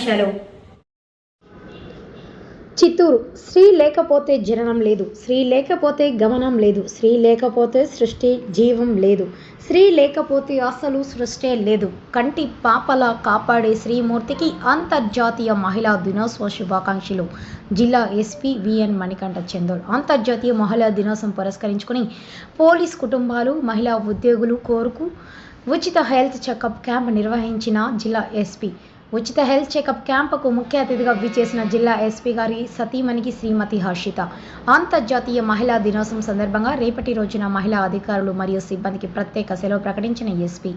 ముఖ్యాంశాలు చిత్తూరు స్త్రీ లేకపోతే జననం లేదు. స్త్రీ లేకపోతే గమనం లేదు. స్త్రీ లేకపోతే సృష్టి జీవం లేదు. స్త్రీ లేకపోతే అసలు సృష్టే లేదు. కంటి పాపల కాపాడే శ్రీమూర్తికి అంతర్జాతీయ మహిళా దినోత్సవ శుభాకాంక్షలు. జిల్లా ఎస్పీ విఎన్ మణికంఠ చందోడ్ అంతర్జాతీయ మహిళా దినోత్సవం పురస్కరించుకుని పోలీస్ కుటుంబాలు మహిళా ఉద్యోగులు కోరుకు ఉచిత హెల్త్ చెకప్ క్యాంప్ నిర్వహించిన జిల్లా ఎస్పీ ఉచిత హెల్త్ చెకప్ క్యాంపుకు ముఖ్య అతిథిగా విచ్చేసిన జిల్లా ఎస్పీ గారి సతీమణికి శ్రీమతి హర్షిత. అంతర్జాతీయ మహిళా దినోత్సవం సందర్భంగా రేపటి రోజున మహిళా అధికారులు మరియు సిబ్బందికి ప్రత్యేక సెలవు ప్రకటించిన ఎస్పీ.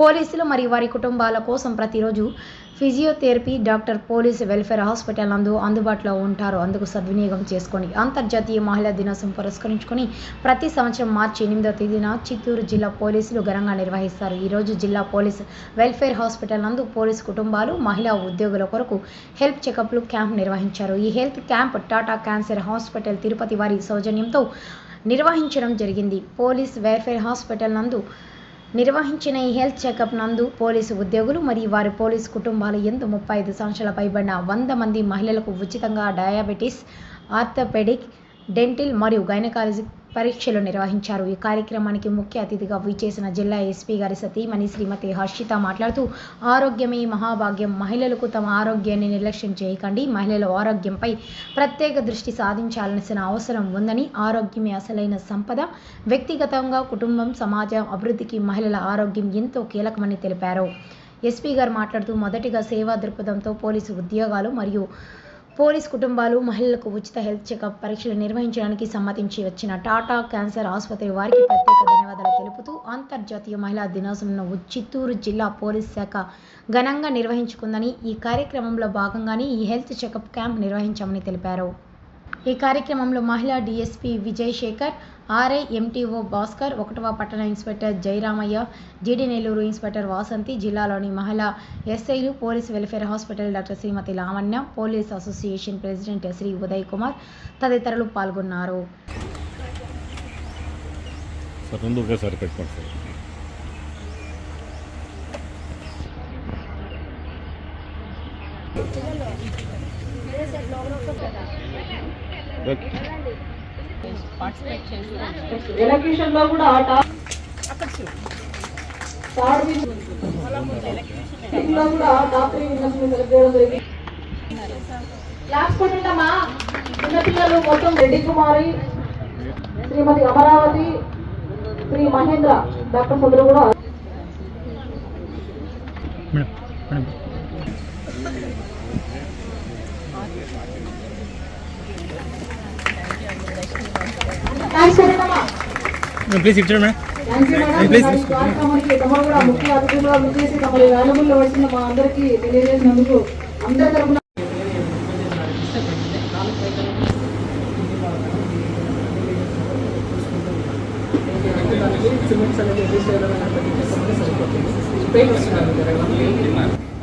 పోలీసులు మరియు వారి కుటుంబాల కోసం ప్రతిరోజు physiotherapy doctor police welfare hospital నందు అందుబాటులో ఉంటారు. అందుకు సద్వినియోగం చేసుకోండి అంతర్జాతీయ మహిళా దినోత్సవం పురస్కరించుకొని ప్రతి సంవత్సరం మార్చి ఎనిమిదో తేదీన చిత్తూరు జిల్లా పోలీసులు ఘనంగా నిర్వహిస్తారు. ఈరోజు జిల్లా పోలీస్ వెల్ఫేర్ హాస్పిటల్ నందు పోలీస్ కుటుంబాలు మహిళా ఉద్యోగుల కొరకు హెల్త్ చెకప్లు క్యాంప్ నిర్వహించారు. ఈ health camp Tata cancer hospital Tirupati వారి సౌజన్యంతో నిర్వహించడం జరిగింది. పోలీస్ వెల్ఫేర్ హాస్పిటల్ నందు నిర్వహించిన ఈ హెల్త్ చెకప్ నందు పోలీసు ఉద్యోగులు మరియు వారి పోలీసు కుటుంబాల ఎందు ముప్పై ఐదు సంవత్సరాల పైబడిన వంద మంది మహిళలకు ఉచితంగా డయాబెటీస్ ఆర్థోపెడిక్ డెంటిల్ మరియు గైనకాలజీ పరీక్షలు నిర్వహించారు. ఈ కార్యక్రమానికి ముఖ్య అతిథిగా విచేసిన జిల్లా ఎస్పీ గారి సతీమణి శ్రీమతి హర్షిత మాట్లాడుతూ ఆరోగ్యమే మహాభాగ్యం. మహిళలకు తమ ఆరోగ్యాన్ని నిర్లక్ష్యం చేయకండి. మహిళల ఆరోగ్యంపై ప్రత్యేక దృష్టి సాధించాల్సిన అవసరం ఉందని ఆరోగ్యమే అసలైన సంపద. వ్యక్తిగతంగా కుటుంబం సమాజం అభివృద్ధికి మహిళల ఆరోగ్యం ఎంతో కీలకమని తెలిపారు. ఎస్పీ గారు మాట్లాడుతూ మొదటిగా సేవా దృక్పథంతో పోలీసు ఉద్యోగాలు మరియు పోలీస్ కుటుంబాలు మహిళలకు ఉచిత హెల్త్ చెకప్ పరీక్షలు నిర్వహించడానికి సమ్మతించి వచ్చిన టాటా క్యాన్సర్ ఆసుపత్రి వారికి ప్రత్యేక ధన్యవాదాలు తెలుపుతూ అంతర్జాతీయ మహిళా దినోత్సవంను చిత్తూరు జిల్లా పోలీస్ శాఖ ఘనంగా నిర్వహించుకుందని ఈ కార్యక్రమంలో భాగంగానే ఈ హెల్త్ చెకప్ క్యాంప్ నిర్వహించామని తెలిపారు. ఈ కార్యక్రమంలో మహిళా DSP Vijayasekhar RI MTO Bhaskar ఒకటవ పట్టణ ఇన్స్పెక్టర్ జయరామయ్య జీడీ నెల్లూరు ఇన్స్పెక్టర్ వాసంతి జిల్లాలోని మహిళా ఎస్ఐలు police welfare hospital doctor Shrimati Lavanya police association president Shri Uday Kumar తదితరులు పాల్గొన్నారు Thank you. లో కూడా ఆట. లో క్లాస్ చిన్నపిల్లలు మొత్తం రెడ్డి కుమారి శ్రీమతి అమరావతి శ్రీ మహేంద్ర డాక్టర్స్ అందరూ కూడా ప్లీజ్ ఇచ్చాడు మేడం తమరు కూడా ముఖ్య అతిథులుగా విచ్చేసి వాల్యుబుల్ వచ్చిన మా అందరికీ తెలియజేసినందుకు అందరి తరపున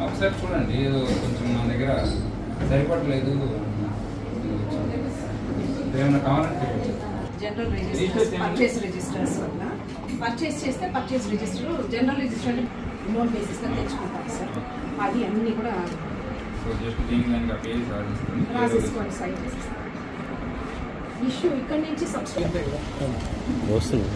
ఒకసారి చూడండి ఏదో కొంచెం మన దగ్గర సరిపడలేదు ఏమైనా కావాలంటే జనరల్ రిజిస్టర్స్ పర్చేస్ రిజిస్టర్స్ వల్ల. పర్చేస్ చేస్తే purchase register general register loan బేసిస్గా తెచ్చుకుంటాం సార్. అది అన్నీ కూడా రాసేసుకొని సైన్ చేసేస్తాం ఇష్యూ ఇక్కడి నుంచి సబ్స్క్రైబ్ వస్తుంది.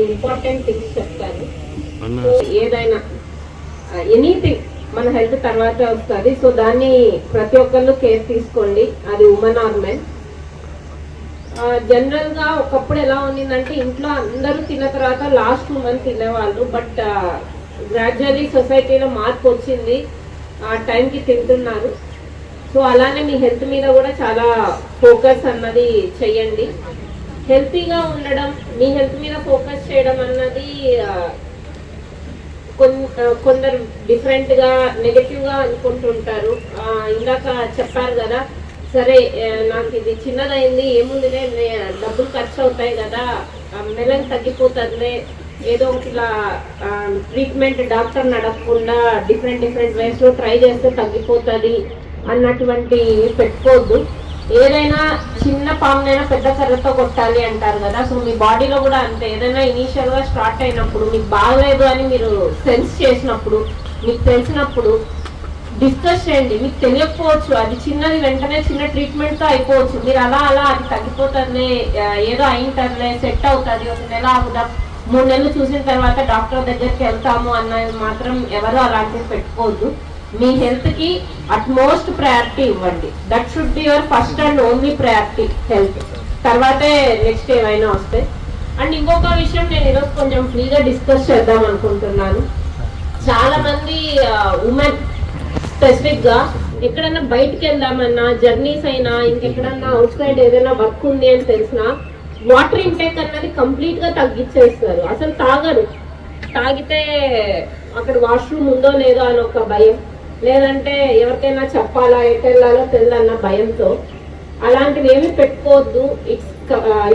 రెండు ఇంపార్టెంట్ థింగ్స్ చెప్తాను. ఏదైనా ఎనీథింగ్ మన హెల్త్ తర్వాత వస్తుంది. సో దాన్ని ప్రతి ఒక్కళ్ళు కేర్ తీసుకోండి. అది ఉమెన్ ఆర్ మెన్ జనరల్గా ఒకప్పుడు ఎలా ఉండిందంటే ఇంట్లో అందరూ తిన్న తర్వాత లాస్ట్ ఉమెన్ తినేవాళ్ళు. బట్ గ్రాడ్యువల్లీ సొసైటీలో మార్పు వచ్చింది. ఆ టైంకి తింటున్నారు. సో అలానే మీ హెల్త్ మీద కూడా చాలా ఫోకస్ అన్నది చెయ్యండి హెల్తీగా ఉండడం మీ హెల్త్ మీద ఫోకస్ చేయడం అన్నది కొందరు డిఫరెంట్గా నెగటివ్గా అనుకుంటుంటారు. ఇందాక చెప్పారు కదా సరే నాకు ఇది చిన్నదైంది ఏముందిలే డబ్బులు ఖర్చు అవుతాయి కదా ఆ, మెల్లగా తగ్గిపోతుందిలే ఏదో ఒకటి ట్రీట్మెంట్ డాక్టర్ నడపకుండా డిఫరెంట్ డిఫరెంట్ వేస్లో ట్రై చేస్తే తగ్గిపోతుంది అన్నటువంటి పెట్టుకోవద్దు. ఏదైనా చిన్న పామునైనా పెద్ద కర్రతో కొట్టాలి అంటారు కదా సో మీ బాడీలో కూడా అంతే. ఏదైనా ఇనీషియల్గా స్టార్ట్ అయినప్పుడు మీకు బాగలేదు అని మీరు సెన్స్ చేసినప్పుడు మీకు తెలిసినప్పుడు డిస్కస్ చేయండి. మీకు తెలియకపోవచ్చు అది చిన్నది వెంటనే చిన్న ట్రీట్మెంట్తో అయిపోవచ్చు. మీరు అలా అలా అది తగ్గిపోతుంది ఏదో అయింటర్లే సెట్ అవుతుంది ఒక నెల ఆగుదాం మూడు నెలలు చూసిన తర్వాత డాక్టర్ దగ్గరికి వెళ్తాము అన్నది మాత్రం ఎవరు అలాంటివి పెట్టుకోవద్దు. మీ హెల్త్కి అట్మోస్ట్ ప్రయారిటీ ఇవ్వండి. That should be your first and only priority health తర్వాతే నెక్స్ట్ ఏమైనా వస్తాయి అండ్ ఇంకొక విషయం నేను ఈరోజు కొంచెం ఫ్రీగా డిస్కస్ చేద్దాం అనుకుంటున్నాను. చాలా మంది ఉమెన్ స్పెసిఫిక్గా ఎక్కడన్నా బయటికి వెళ్దామన్నా జర్నీస్ అయినా ఇంకెక్కడన్నా అవుట్ సైడ్ ఏదైనా వర్క్ ఉంది అని తెలిసినా వాటర్ ఇంటేక్ అన్నది కంప్లీట్గా తగ్గించేస్తారు అసలు తాగరు. తాగితే అక్కడ వాష్రూమ్ ఉందో లేదో అని ఒక భయం. లేదంటే ఎవరికైనా చెప్పాలా ఎటు వెళ్ళాలో తెలియదన్న భయంతో. అలాంటివి ఏమి పెట్టుకోవద్దు. It's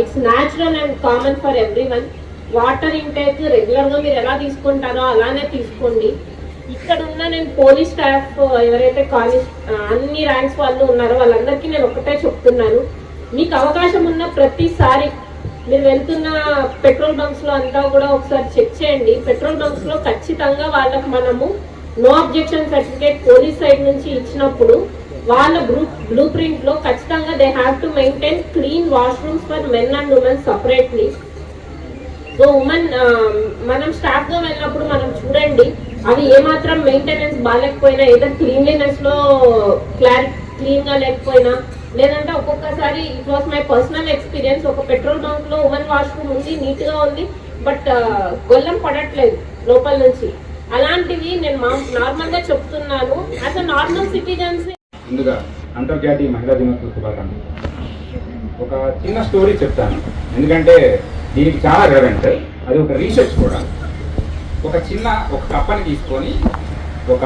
it's natural and common for everyone water intake రెగ్యులర్గా మీరు ఎలా తీసుకుంటారో అలానే తీసుకోండి. ఇక్కడ ఉన్న నేను పోలీస్ స్టాఫ్ ఎవరైతే కాలేజ్ అన్ని ర్యాంక్స్ వాళ్ళు ఉన్నారో వాళ్ళందరికీ నేను ఒకటే చెప్తున్నాను. మీకు అవకాశం ఉన్న ప్రతిసారి మీరు వెళ్తున్న పెట్రోల్ బంక్స్లో అంతా కూడా ఒకసారి చెక్ చేయండి. పెట్రోల్ బంక్స్లో ఖచ్చితంగా వాళ్ళకి మనము no objection certificate police side నుంచి ఇచ్చినప్పుడు వాళ్ళ గ్రూప్ బ్లూ ప్రింట్లో ఖచ్చితంగా they have to maintain clean washrooms for men and women separately so women మనం స్టాఫ్గా వెళ్ళినప్పుడు మనం చూడండి అవి ఏమాత్రం మెయింటెనెన్స్ బాగాలేకపోయినా ఏదో క్లీన్లీనెస్లో క్లారి క్లీన్గా లేకపోయినా లేదంటే ఒక్కొక్కసారి it was my personal experience ఒక పెట్రోల్ బంక్లో ఉమెన్ వాష్రూమ్ ఉంది నీట్గా ఉంది బట్ గొల్లం పడట్లేదు లోపల నుంచి. అలాంటివి నేను నార్మల్గా చెప్తున్నాను. యాజ్ అ నార్మల్ సిటిజన్స్ ముందుగా అంతర్జాతీయ మహిళా దినోత్సవ శుభాకాంక్షలు. ఒక చిన్న స్టోరీ చెప్తాను. ఎందుకంటే దీనికి చాలా రెలవెంట్ అది ఒక రీసెర్చ్ కూడా. ఒక చిన్న ఒక కప్పని తీసుకొని ఒక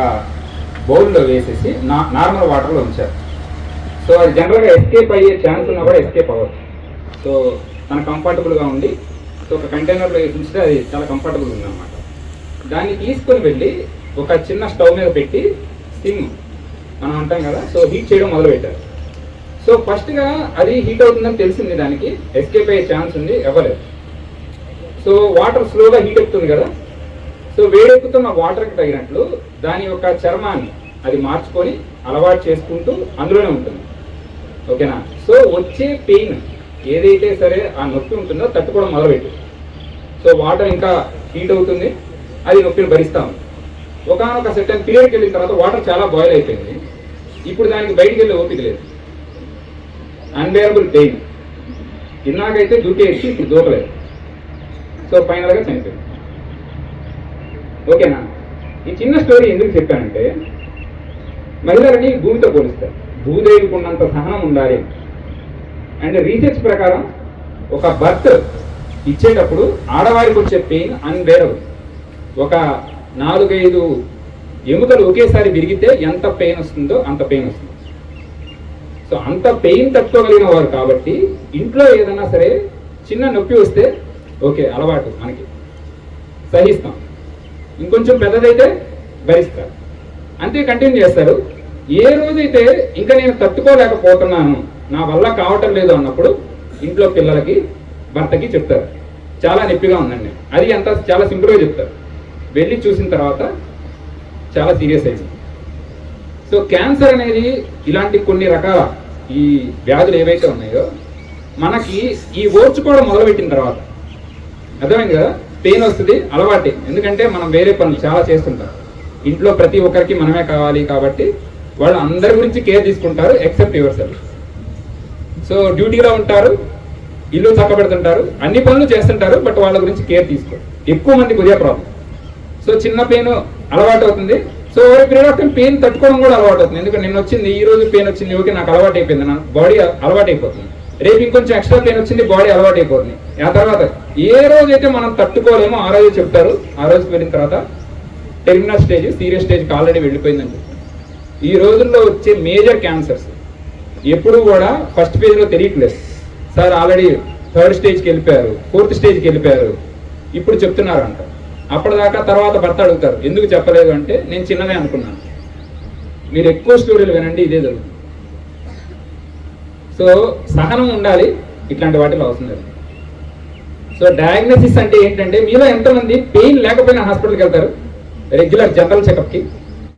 బౌల్లో వేసేసి నా నార్మల్ వాటర్లో ఉంచారు. సో అది జనరల్గా ఎస్కేప్ అయ్యే ఛాన్స్ ఉన్నా కూడా ఎస్కేప్ అవ్వచ్చు. సో తన కంఫర్టబుల్గా ఉండి సో ఒక కంటైనర్లో వేసి ఉంచితే అది చాలా కంఫర్టబుల్ ఉందన్నమాట. దాన్ని తీసుకొని వెళ్ళి ఒక చిన్న స్టవ్ మీద పెట్టి స్టిమ్ మనం అంటాం కదా సో హీట్ చేయడం మొదలు పెట్టారు సో ఫస్ట్గా అది హీట్ అవుతుందని తెలిసింది దానికి ఎస్కేప్ అయ్యే ఛాన్స్ ఉంది ఇవ్వలేదు సో వాటర్ స్లోగా హీట్ ఎక్కుతుంది కదా సో వేడెక్కుతున్న వాటర్కి తగినట్లు దాని యొక్క చర్మాన్ని అది మార్చుకొని అలవాటు చేసుకుంటూ అందులోనే ఉంటుంది. ఓకేనా? సో వచ్చే పెయిన్ ఏదైతే సరే ఆ నొప్పి ఉంటుందో తట్టుకోవడం మొదలుపెట్టు సో వాటర్ ఇంకా హీట్ అవుతుంది. అది నొప్పిని భరిస్తా ఉంది. ఒకనొక సెటన్ పీరియడ్కి వెళ్ళిన తర్వాత వాటర్ చాలా బాయిల్ అయిపోయింది. ఇప్పుడు దానికి బయటికి వెళ్ళే ఓపిక లేదు. అన్బేరబుల్ పెయిన్ ఇన్నాకైతే దూకేసి ఇప్పుడు దూకలేదు సో ఫైనల్గా చనిపోయింది. ఓకేనా? ఈ చిన్న స్టోరీ ఎందుకు చెప్పానంటే మహిళలని భూమితో పోలిస్తారు. భూదేవికి ఉన్నంత సహనం ఉండాలి అండ్ రీసెర్చ్ ప్రకారం ఒక బర్త్ ఇచ్చేటప్పుడు ఆడవారికి వచ్చే పెయిన్ అన్బేరబుల్ ఒక నాలుగైదు ఎముకలు ఒకేసారి విరిగితే ఎంత పెయిన్ వస్తుందో అంత పెయిన్ వస్తుంది. సో అంత పెయిన్ తట్టుకోగలిగిన వారు కాబట్టి ఇంట్లో ఏదైనా సరే చిన్న నొప్పి వస్తే ఓకే అలవాటు మనకి. సహిస్తాం. ఇంకొంచెం పెద్దదైతే భరిస్తారు. అంతే కంటిన్యూ చేస్తారు. ఏ రోజైతే ఇంకా నేను తట్టుకోలేకపోతున్నాను నా వల్ల కావటం లేదు అన్నప్పుడు ఇంట్లో పిల్లలకి భర్తకి చెప్తారు. చాలా నొప్పిగా ఉందండి. అది అంత చాలా సింపుల్గా చెప్తారు. వెళ్ళి చూసిన తర్వాత చాలా సీరియస్ అయింది. సో క్యాన్సర్ అనేది ఇలాంటి కొన్ని రకాల ఈ వ్యాధులు ఏవైతే ఉన్నాయో మనకి ఈ ఓర్చుకోవడం మొదలుపెట్టిన తర్వాత అర్థమైంది కదా? పెయిన్ వస్తుంది అలవాటే. ఎందుకంటే మనం వేరే పనులు చాలా చేస్తుంటాం. ఇంట్లో ప్రతి ఒక్కరికి మనమే కావాలి కాబట్టి వాళ్ళు అందరి గురించి కేర్ తీసుకుంటారు ఎక్సెప్ట్ యువర్ సెల్ఫ్. సో డ్యూటీలో ఉంటారు ఇల్లు చక్కబెడుతుంటారు అన్ని పనులు చేస్తుంటారు బట్ వాళ్ళ గురించి కేర్ తీసుకోరు. ఎక్కువ మందికి ఉదయ ప్రాబ్లం. సో చిన్న పెయిన్ అలవాటు అవుతుంది so over period of time pain తట్టుకోవడం కూడా అలవాటు అవుతుంది ఎందుకంటే నిన్న వచ్చింది ఈ రోజు పెయిన్ వచ్చింది ఓకే నాకు అలవాటు అయిపోయింది నా బాడీ అలవాటు అయిపోతుంది రేపు ఇంకొంచెం ఎక్స్ట్రా పెయిన్ వచ్చింది బాడీ అలవాటు అయిపోతుంది ఆ తర్వాత ఏ రోజు అయితే మనం తట్టుకోలేమో ఆ రోజు చెప్తారు. ఆ రోజు వెళ్ళిన తర్వాత టెర్మినల్ స్టేజ్ సీరియస్ స్టేజ్కి ఆల్రెడీ వెళ్ళిపోయిందని చెప్తారు ఈ రోజుల్లో వచ్చే మేజర్ క్యాన్సర్స్ ఎప్పుడు కూడా ఫస్ట్ పేజ్లో తెలియట్లేదు. సార్ ఆల్రెడీ థర్డ్ స్టేజ్కి వెళ్ళిపోయారు ఫోర్త్ స్టేజ్కి వెళ్ళిపోయారు. ఇప్పుడు చెప్తున్నారు అప్పటిదాకా తర్వాత భర్త అడుగుతారు ఎందుకు చెప్పలేదు? అంటే నేను చిన్నదే అనుకున్నాను. మీరు ఎక్కువ స్టోరీలు వినండి ఇదే జరుగుతుంది. సో సహనం ఉండాలి ఇట్లాంటి వాటిలో అవసరం లేదు. సో డయాగ్నోసిస్ అంటే ఏంటంటే మీలో ఎంతమంది పెయిన్ లేకపోయినా హాస్పిటల్కి వెళ్తారు? Regular general చెకప్కి